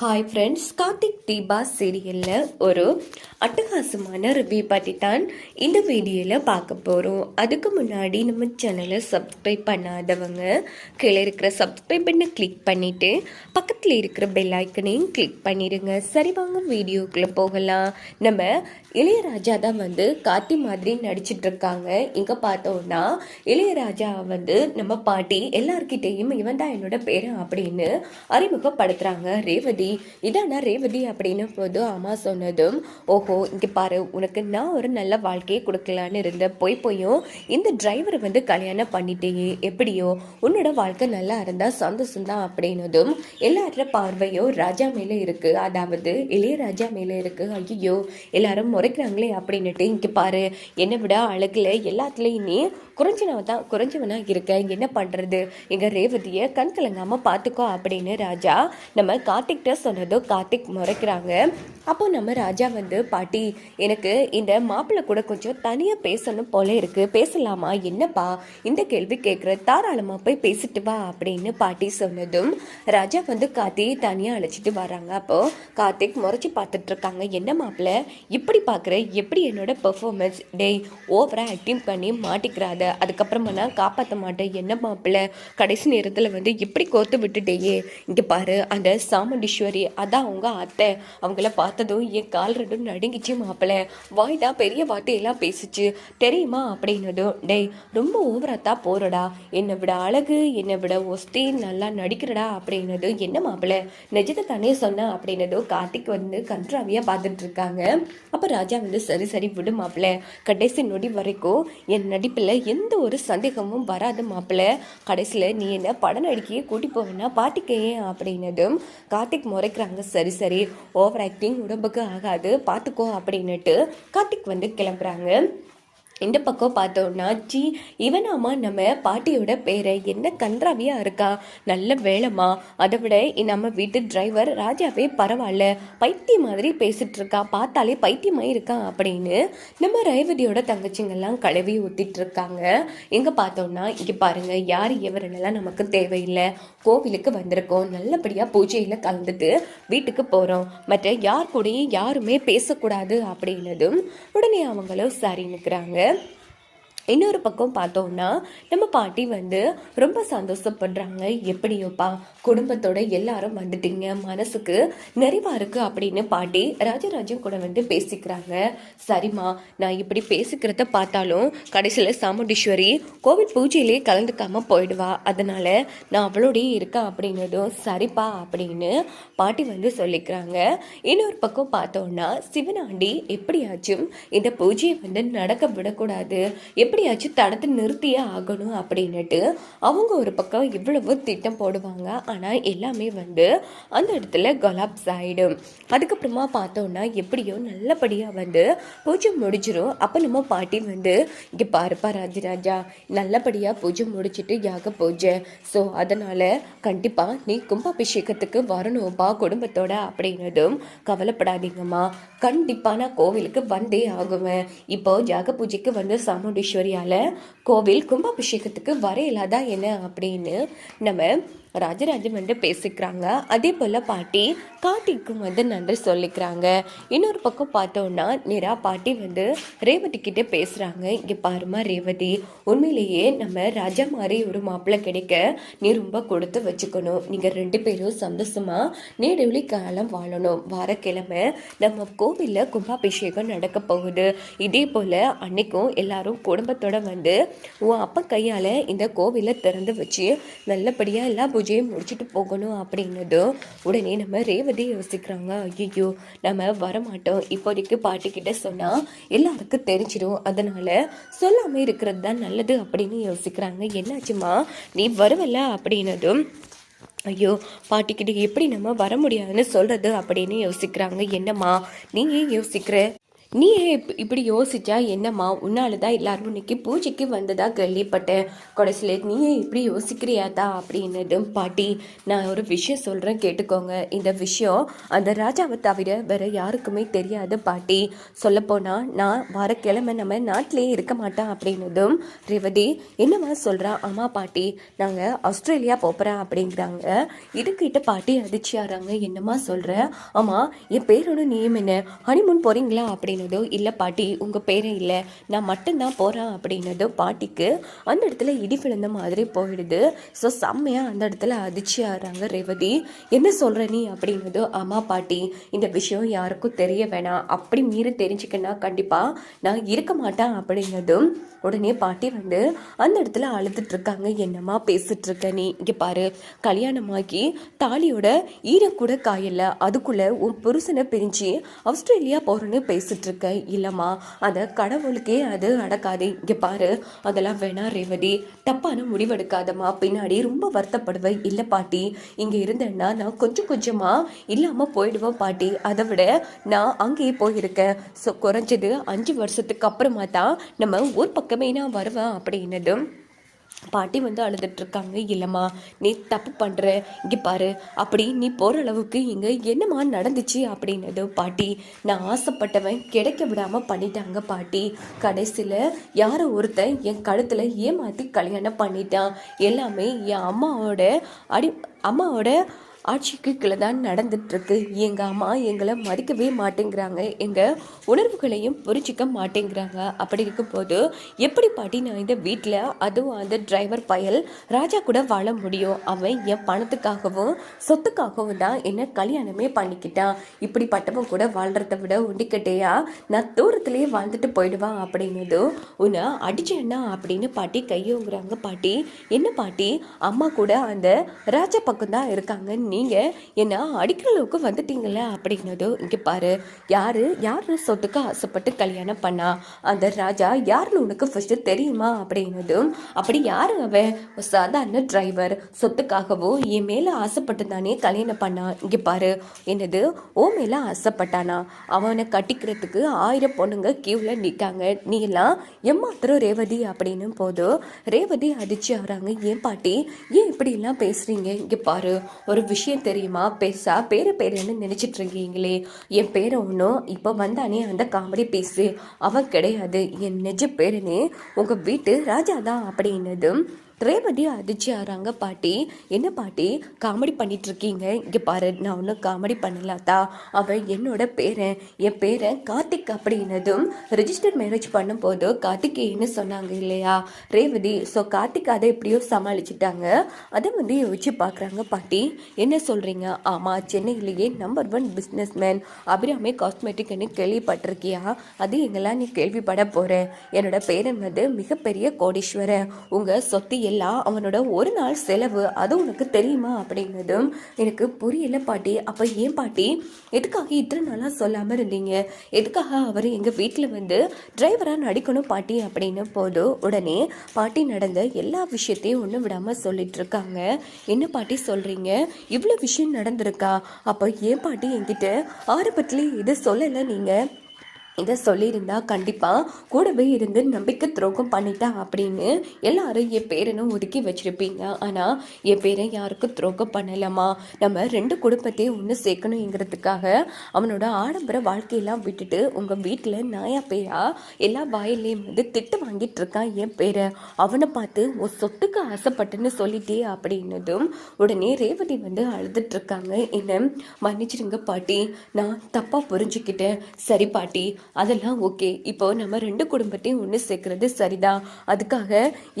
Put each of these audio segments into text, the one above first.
Hi friends Karthik Deepa சீரியலில் ஒரு அட்டகாசமான ரிவ்யூ பற்றி தான் இந்த வீடியோவில் பார்க்க போகிறோம் அதுக்கு முன்னாடி நம்ம சேனலை சப்ஸ்கிரைப் பண்ணாதவங்க கீழே இருக்கிற சப்ஸ்கிரைப் பண்ண கிளிக் பண்ணிவிட்டு பக்கத்தில் இருக்கிற பெல் ஐக்கனையும் கிளிக் பண்ணிடுங்க. சரி வாங்க வீடியோக்குள்ளே போகலாம். நம்ம இளையராஜா தான் வந்து கார்த்தி மாதிரி நடிச்சிட்டு இருக்காங்க. இங்கே பார்த்தோன்னா இளையராஜா வந்து நம்ம பாட்டி எல்லார்கிட்டேயும் இவன் தான் என்னோட பேரு அப்படின்னு அறிமுகப்படுத்துகிறாங்க ரேவதி இதானா ரேவதி அப்படின்னு போது அம்மா சொன்னதும் ஓஹோ இங்கே பாரு உனக்கு நான் ஒரு நல்ல வாழ்க்கையை கொடுக்கலான்னு இருந்தேன் போய் போயும் இந்த டிரைவரை வந்து கல்யாணம் பண்ணிட்டேயே எப்படியோ? உன்னோட வாழ்க்கை நல்லா இருந்தால் சந்தோஷம் தான் அப்படின்னதும் எல்லாரோட பார்வையும் ராஜா மேலே இருக்குது அதாவது இளையராஜா மேலே இருக்குது ஐயோ எல்லாரும் முறைக்கிறாங்களே அப்படின்னுட்டு இங்கே பாரு என்னை விட அழகில் எல்லாத்துலேயும் நீ குறைஞ்சவனா தான் குறைஞ்சவனா இருக்க. என்ன பண்ணுறது எங்கள் ரேவதியை கண் கலங்காமல் பார்த்துக்கோ அப்படின்னு ராஜா நம்ம கார்த்திக்கிட்ட சொன்னதும் கார்த்திக் முறைக்கிறாங்க. அப்போ நம்ம ராஜா வந்து பாட்டி எனக்கு இந்த மாப்பிள்ளை கூட கொஞ்சம் தனியாக பேசணும் போல இருக்குது பேசலாமா? என்னப்பா? இந்த கேள்வி கேட்குற தாராளமாக போய் பேசிட்டு வா அப்படின்னு பாட்டி சொன்னதும் ராஜா வந்து கார்த்தி தனியாக அழைச்சிட்டு வராங்க. அப்போது கார்த்திக் முறைச்சி பார்த்துட்ருக்காங்க என்ன மாப்பிள்ளை? இப்படி பார்க்குற எப்படி என்னோட பெர்ஃபார்மன்ஸ் டேய் ஓவராக ஆக்டிங் பண்ணி மாட்டிக்கிறாத. அதுக்கப்புறமா நான் காப்பாற்ற மாட்டேன். என்ன மாப்பிள்ளை? கடைசி நேரத்தில் வந்து இப்படி கோர்த்து விட்டுட்டேயே. இங்கே பாரு அந்த சாமுண்டீஸ்வரி அதான் அவங்க அத்தை. அவங்கள பார்த்ததும் என் கால் ரெண்டும் நடுங்கிச்சு மாப்பிள்ளை. வாய் தான் பெரிய வார்த்தையெல்லாம் பேசிச்சு. தெரியுமா அப்படின்னதும் டேய் ரொம்ப ஓவராத்தான் போகிறடா போறடா. என்னை விட அழகு என்னை விட ஒஸ்தி நல்லா நடிக்கிறடா அப்படின்னதும் என்ன மாப்பிள்ளை? நிஜத்தை தானே சொன்னேன் அப்படின்னதும் கார்த்திக் வந்து கன்றாவியாக பார்த்துட்டு இருக்காங்க. அப்போ ராஜா வந்து சரி சரி விடு மாப்பிள்ளை. கடைசி நொடி வரைக்கும் என் நடிப்பில் எந்த ஒரு சந்தேகமும் வராது மாப்பிள்ளை கடைசியில் நீ என்ன படம் நடிக்கையே கூட்டி போவேன்னா பாட்டிக்கையே அப்படின்னதும் கார்த்திக் முறைக்கிறாங்க. சரி சரி ஓவர் ஆக்டிங் உடம்புக்கு ஆகாது பார்த்துக்கோ அப்படின்னுட்டு கார்த்திக் வந்து கிளம்புறாங்க. இந்த பக்கம் பார்த்தோம்னா ஜி இவனாமா நம்ம பாட்டியோட பேரை என்ன கன்றாவியா இருக்கா? நல்ல வேலைமா அதை விட நம்ம வீட்டு டிரைவர் ராஜாவே பரவாயில்ல. பைத்தியம் மாதிரி பேசிட்டு இருக்கா. பார்த்தாலே பைத்தியமாக இருக்கான் அப்படின்னு நம்ம ரேவதியோட தங்கச்சிங்கெல்லாம் கழுவி ஊத்திட்டு இருக்காங்க. எங்க பார்த்தோம்னா இங்க பாருங்க யார் எவரெல்லாம் நமக்கு தேவையில்லை. கோவிலுக்கு வந்திருக்கோம். நல்லபடியா பூஜையில கலந்துட்டு வீட்டுக்கு போறோம். மற்ற யார் கூடயும் யாருமே பேசக்கூடாது அப்படின்னதும் உடனே அவங்களும் சரி நிற்கிறாங்க hacer இன்னொரு பக்கம் பார்த்தோம்னா நம்ம பாட்டி வந்து ரொம்ப சந்தோஷப்படுறாங்க. எப்படியோப்பா குடும்பத்தோட எல்லாரும் வந்துட்டீங்க மனசுக்கு நிறைவாக இருக்குது அப்படின்னு பாட்டி ராஜராஜன் கூட வந்து பேசிக்கிறாங்க. சரிம்மா நான் இப்படி பேசிக்கிறத பார்த்தாலும் கடைசியில் சாமுண்டீஸ்வரி கோவிட் பூஜையிலே கலந்துக்காமல் போயிடுவா. அதனால நான் அவளோடய இருக்கேன் அப்படின்னதும் சரிப்பா அப்படின்னு பாட்டி வந்து சொல்லிக்கிறாங்க. இன்னொரு பக்கம் பார்த்தோம்னா சிவனாண்டி எப்படியாச்சும் இந்த பூஜையை வந்து நடக்க விடக்கூடாது. எப்படியாச்சும் தடத்தை நிறுத்தியே ஆகணும் அப்படின்னுட்டு அவங்க ஒரு பக்கம் இவ்வளவு திட்டம் போடுவாங்க. ஆனால் எல்லாமே வந்து அந்த இடத்துல கொலாப்ஸ் ஆகிடும் அதுக்கப்புறமா பார்த்தோன்னா எப்படியோ நல்லபடியாக வந்து பூஜை முடிஞ்சிடும் அப்போ நம்ம பாட்டி வந்து இங்கே பாருப்பா ராஜராஜா நல்லபடியாக பூஜை முடிச்சிட்டு யாக பூஜை. ஸோ அதனால் கண்டிப்பாக நீ கும்பாபிஷேகத்துக்கு வரணும்ப்பா குடும்பத்தோட அப்படின்னதும் கவலைப்படாதீங்கம்மா. கண்டிப்பாக நான் கோவிலுக்கு வந்தே ஆகுவேன். இப்போ யாக பூஜைக்கு வந்து சாமுண்டீஸ்வரியால் கோவில் கும்பாபிஷேகத்துக்கு வர என்ன அப்படின்னு நம்ம ராஜராஜன் வந்து பேசிக்கிறாங்க. அதே போல் பாட்டி கார்த்திக்கும் வந்து நன்றி சொல்லிக்கிறாங்க. இன்னொரு பக்கம் பார்த்தோன்னா நேரா பாட்டி வந்து ரேவதி கிட்டே பேசுகிறாங்க இங்கே பாருமா ரேவதி உண்மையிலேயே நம்ம ராஜா மாதிரி ஒரு மாப்பிள்ளை கிடைக்க நீ ரொம்ப கொடுத்து வச்சுக்கணும். நீங்கள் ரெண்டு பேரும் சந்தோஷமாக நீடுவெளி காலம் வாழணும். வாரக்கிழமை நம்ம கோவிலில் கும்பாபிஷேகம் நடக்க போகுது. இதே போல் அன்னைக்கும் எல்லாரும் குடும்பத்தோட வந்து உன் அப்பா கையால் இந்த கோவிலை திறந்து வச்சு நல்லபடியாக எல்லா பூஜையை முடிச்சுட்டு போகணும் அப்படின்னதும் உடனே நம்ம ரேவதி யோசிக்கிறாங்க. ஐயோ நம்ம வரமாட்டோம். இப்போதைக்கு பாட்டிக்கிட்ட சொன்னால் எல்லாருக்கும் தெரிஞ்சிடும் அதனால் சொல்லாமல் இருக்கிறது தான் நல்லது அப்படின்னு யோசிக்கிறாங்க. என்னாச்சுமா நீ வருவல அப்படின்னதும் ஐயோ பாட்டிக்கிட்ட எப்படி நம்ம வர முடியாதுன்னு சொல்கிறது அப்படின்னு யோசிக்கிறாங்க. என்னம்மா நீ ஏன் யோசிக்கிற? நீ இப்- இப்படி யோசிச்சா என்னம்மா? உன்னால தான் எல்லாரும் இன்னைக்கு பூஜைக்கு வந்ததா கேள்விப்பட்டேன் கடைசியில் நீ இப்படி யோசிக்கிறியாதா அப்படின்னதும் பாட்டி நான் ஒரு விஷயம் சொல்கிறேன் கேட்டுக்கோங்க. இந்த விஷயம் அந்த ராஜாவை தவிர வேற யாருக்குமே தெரியாது பாட்டி. சொல்லப்போனால் நான் வாரக்கிழமை நம்ம நாட்டிலேயே இருக்க மாட்டேன் அப்படின்னதும் ரேவதி என்னம்மா சொல்கிறா ஆமாம் பாட்டி. நாங்கள் ஆஸ்திரேலியா போகிறேன் அப்படிங்கிறாங்க. இதுக்கிட்ட பாட்டி அதிர்ச்சியாகிறாங்க என்னம்மா சொல்கிற ஆமாம் என் பேரோட நேம் என்ன? ஹனிமூன் போகிறீங்களா அப்படின்னு அப்படின்னதோ இல்லை பாட்டி உங்கள் பேரே இல்லை. நான் மட்டும்தான் போகிறேன் அப்படின்னதோ பாட்டிக்கு அந்த இடத்துல இடி விழுந்த மாதிரி போயிடுது. ஸோ செம்மையாக அந்த இடத்துல அதிர்ச்சி ஆடுறாங்க ரேவதி. என்ன சொல்கிற நீ? அப்படின்னதோ ஆமாம் பாட்டி இந்த விஷயம் யாருக்கும் தெரிய வேணாம். அப்படி மீறி தெரிஞ்சுக்கன்னா கண்டிப்பாக நான் இருக்க மாட்டேன் அப்படின்னதும் உடனே பாட்டி வந்து அந்த இடத்துல அழுதுட்ருக்காங்க என்னம்மா பேசிகிட்ருக்க நீ? இங்கே பாரு கல்யாணமாகி தாலியோட ஈரக்கூட காயலை காயல அதுக்குள்ள உன் புருஷனை பிரிஞ்சு ஆஸ்திரேலியா போகிறேன்னு பேசிட்டு இருக்க இல்லைம்மா அதை கடவுளுக்கே அது அடக்காது இங்கே பாரு. அதெல்லாம் வேணா ரேவதி. தப்பான முடிவெடுக்காதம்மா. பின்னாடி ரொம்ப வருத்தப்படுவேன் இல்லை பாட்டி. இங்கே இருந்தேன்னா நான் கொஞ்சம் கொஞ்சமாக இல்லாமல் போயிடுவேன் பாட்டி. அதை விட நான் அங்கேயே போயிருக்கேன். ஸோ குறைஞ்சது அஞ்சு வருஷத்துக்கு அப்புறமா தான் நம்ம ஊர் பக்கமே நான் வருவேன் அப்படின்னதும் பாட்டி வந்து அழுதுட்ருக்காங்க இல்லைம்மா நீ தப்பு பண்ணுற இங்கே பாரு அப்படி நீ போகிற அளவுக்கு இங்கே என்னம்மா நடந்துச்சு அப்படின்னது பாட்டி. நான் ஆசைப்பட்டவன் கிடைக்க விடாமல் பண்ணிட்டாங்க பாட்டி. கடைசியில் யாரோ ஒருத்தன் என் கழுத்தில் ஏமாற்றி கல்யாணம் பண்ணிட்டான். எல்லாமே என் அம்மாவோட அடி அம்மாவோட ஆட்சிக்கு கீழே தான் நடந்துட்டுருக்கு. எங்கள் அம்மா எங்களை மதிக்கவே மாட்டேங்கிறாங்க. எங்கள் உணர்வுகளையும் புரிஞ்சிக்க மாட்டேங்கிறாங்க. அப்படி இருக்கும்போது எப்படி பாட்டி நான் இந்த வீட்டில் அதுவும் அந்த டிரைவர் பயல் ராஜா கூட வாழ முடியும்? அவன் என் பணத்துக்காகவும் சொத்துக்காகவும் தான் என்ன கல்யாணமே பண்ணிக்கிட்டான். இப்படிப்பட்டவன் கூட வாழ்கிறத விட உண்டிக்கட்டையா நான் தூரத்துலேயே வாழ்ந்துட்டு போயிடுவான் அப்படின்னது உன்னை அடிச்சேன்னா அப்படின்னு பாட்டி கையோங்கிறாங்க பாட்டி என்ன பாட்டி? அம்மா கூட அந்த ராஜா பக்கம் தான் இருக்காங்க நீங்கள் என்ன அடிக்கிற அளவுக்கு வந்துட்டீங்களே அப்படின்னதோ இங்கே பாரு யாரு யார் சொத்துக்கு ஆசைப்பட்டு கல்யாணம் பண்ணா? அந்த ராஜா யாருன்னு உனக்கு ஃபஸ்ட்டு தெரியுமா? அப்படின்னதும் அப்படி யாரு அவன் சாதாரண டிரைவர் சொத்துக்காகவோ என் மேலே ஆசைப்பட்டு தானே கல்யாணம் பண்ணா? இங்கே பாரு என்னது ஓ மேலே ஆசைப்பட்டானா? அவனை கட்டிக்கிறதுக்கு ஆயிரம் பொண்ணுங்க கியூவில் நிற்காங்க நீ எல்லாம் எம்மாத்திரம் ரேவதி அப்படின்னு போதும் ரேவதி அதிர்ச்சி ஆகிறாங்க. ஏன் பாட்டி ஏன் இப்படிலாம் பேசுறீங்க? இங்கே பாரு ஒரு விஷயம் தெரியுமா? பேசா பேர பேருன்னு நினச்சிட்டு இருக்கீங்களே? என் பேரை ஒன்றும் இப்போ வந்தானே அந்த காமெடி பேசு அவன் கிடையாது. என் நிஜ பேருன்னு உங்கள் வீட்டு ராஜா தான் அப்படின்னதும் ரேவதி அதிர்ச்சி ஆகிறாங்க பாட்டி. என்ன பாட்டி? காமெடி பண்ணிட்டு இருக்கீங்க இங்கே பாரு நான் ஒன்றும் காமெடி பண்ணலாத்தா. அவன் என்னோட பேரன். என் பேரன் கார்த்திக் அப்படின்னதும் ரெஜிஸ்டர் மேரேஜ் பண்ணும்போது கார்த்திகேயன்னு சொன்னாங்க இல்லையா? ரேவதி ஸோ கார்த்திக் அதை எப்படியோ சமாளிச்சிட்டாங்க. அதை வந்து யோசிச்சு பார்க்குறாங்க பாட்டி. என்ன சொல்கிறீங்க ஆமாம் சென்னையிலேயே நம்பர் ஒன் பிஸ்னஸ் மேன் அபிராமே காஸ்மெட்டிக்னு கேள்விப்பட்டிருக்கியா? அது எங்கெல்லாம் நீ கேள்விப்பட போகிற என்னோட பேரன் வந்து மிகப்பெரிய கோடீஸ்வரன். உங்கள் சொத்து எல்லாம் அவனோட ஒரு நாள் செலவு அது உனக்கு தெரியுமா அப்படின்னதும் எனக்கு புரியல பாட்டி. அப்போ ஏன் பாட்டி? எதுக்காக இத்தனை நாளாக சொல்லாமல் இருந்தீங்க? எதுக்காக அவர் எங்கள் வீட்டில் வந்து டிரைவராக நடிக்கணும் பாட்டி அப்படின்னு போதும் உடனே பாட்டி நடந்த எல்லா விஷயத்தையும் ஒன்றும் விடாமல் சொல்லிட்டு இருக்காங்க. என்ன பாட்டி சொல்கிறீங்க இவ்வளோ விஷயம் நடந்திருக்கா? அப்போ ஏன் பாட்டி என்கிட்ட ஆரம்பத்துலேயே இது சொல்லலை நீங்கள் இதை சொல்லியிருந்தா கண்டிப்பாக கூடவே இருந்து நம்பிக்கை துரோகம் பண்ணிட்டேன் அப்படின்னு எல்லாரும் என் பேரனும் ஒதுக்கி வச்சுருப்பீங்க. ஆனால் என் பேரை யாருக்கும் துரோகம் பண்ணலாமா நம்ம ரெண்டு குடும்பத்தையும் ஒன்று சேர்க்கணுங்கிறதுக்காக அவனோட ஆடம்பர வாழ்க்கையெல்லாம் விட்டுட்டு உங்கள் வீட்டில் நாயா பேரா எல்லா வாயிலையும் வந்து திட்டு வாங்கிட்டு இருக்கான் என் பேரை. அவனை பார்த்து உன் சொத்துக்கு ஆசைப்பட்டுன்னு சொல்லிட்டே அப்படின்னதும் உடனே ரேவதி வந்து அழுதுட்டு இருக்காங்க. என்ன மன்னிச்சிடுங்க பாட்டி. நான் தப்பாக புரிஞ்சுக்கிட்டேன். சரி பாட்டி அதெல்லாம் ஓகே. இப்போ நம்ம ரெண்டு குடும்பத்தையும் ஒன்று சேர்க்கறது சரிதான் அதுக்காக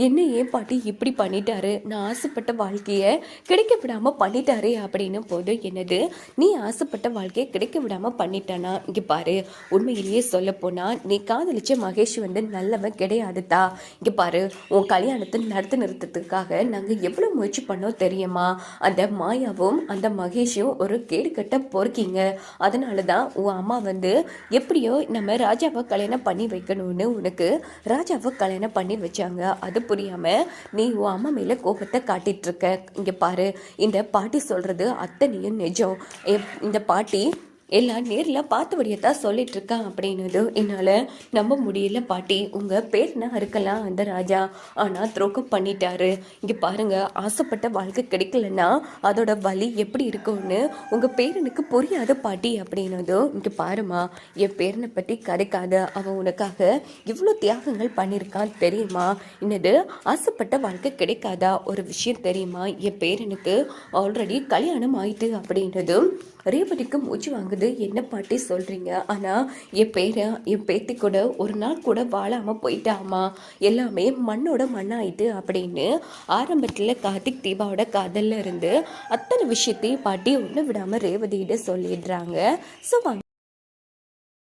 என்ன ஏன் பாட்டி இப்படி பண்ணிட்டாரு? நான் ஆசைப்பட்ட வாழ்க்கையை கிடைக்க விடாமல் பண்ணிட்டாரு அப்படின்னு போது என்னது? நீ ஆசைப்பட்ட வாழ்க்கையை கிடைக்க விடாமல் பண்ணிட்டானா? இங்கே பாரு. உண்மையிலேயே சொல்ல போனால் நீ காதலிச்ச மகேஷ் வந்து நல்லவன் கிடையாதுதா? இங்கே பாரு. உன் கல்யாணத்தை நடத்து நிறுத்தத்துக்காக நாங்கள் எவ்வளோ முயற்சி பண்ணோம் தெரியுமா? அந்த மாயாவும் அந்த மகேஷும் ஒரு கேடுகட்ட பொறுக்கிங்க. அதனால தான் உன் அம்மா வந்து எப்படியோ நம்ம ராஜாவை கல்யாணம் பண்ணி வைக்கணும்னு உனக்கு ராஜாவை கல்யாணம் பண்ணி வச்சாங்க. அது புரியாமல் நீ உன் அம்மா மேலே கோபத்தை காட்டிகிட்ருக்க இருக்க. பாரு இந்த பாட்டி சொல்கிறது அத்தனையும் நிஜம். எப்- இந்த பாட்டி எல்லாம் நேரில் பார்த்தபடியே தான் சொல்லிட்டு இருக்கான் அப்படின்னது என்னால் நம்ப முடியல பாட்டி. உங்கள் பேர்னா இருக்கலாம் அந்த ராஜா. ஆனால் துரோகம் பண்ணிட்டாரு. இங்கே பாருங்கள் ஆசைப்பட்ட வாழ்க்கை கிடைக்கலன்னா அதோட வலி எப்படி இருக்கும்னு உங்கள் பேரனுக்கு புரியாத பாட்டி அப்படின்னதும் இங்கே பாருமா என் பேரனை பற்றி கதைக்காத அவன் உனக்காக இவ்வளோ தியாகங்கள் பண்ணியிருக்கான் தெரியுமா? என்னது ஆசைப்பட்ட வாழ்க்கை கிடைக்காதா? ஒரு விஷயம் தெரியுமா? என் பேரனுக்கு ஆல்ரெடி கல்யாணம் ஆயிட்டு அப்படின்றதும் ரேவதிக்கு மூச்சு வாங்குது என்ன பாட்டி சொல்கிறீங்க ஆனால் என் பேரை என் பேத்தி கூட ஒரு நாள் கூட வாழாமல் போயிட்டாமா எல்லாமே மண்ணோட மண்ணாயிட்டு அப்படின்னு ஆரம்பத்தில் கார்த்திக் தீபாவோட காதலில் இருந்து அத்தனை விஷயத்தையும் பாட்டி ஒன்று விடாமல் ரேவதியிட சொல்லிடுறாங்க. ஸோ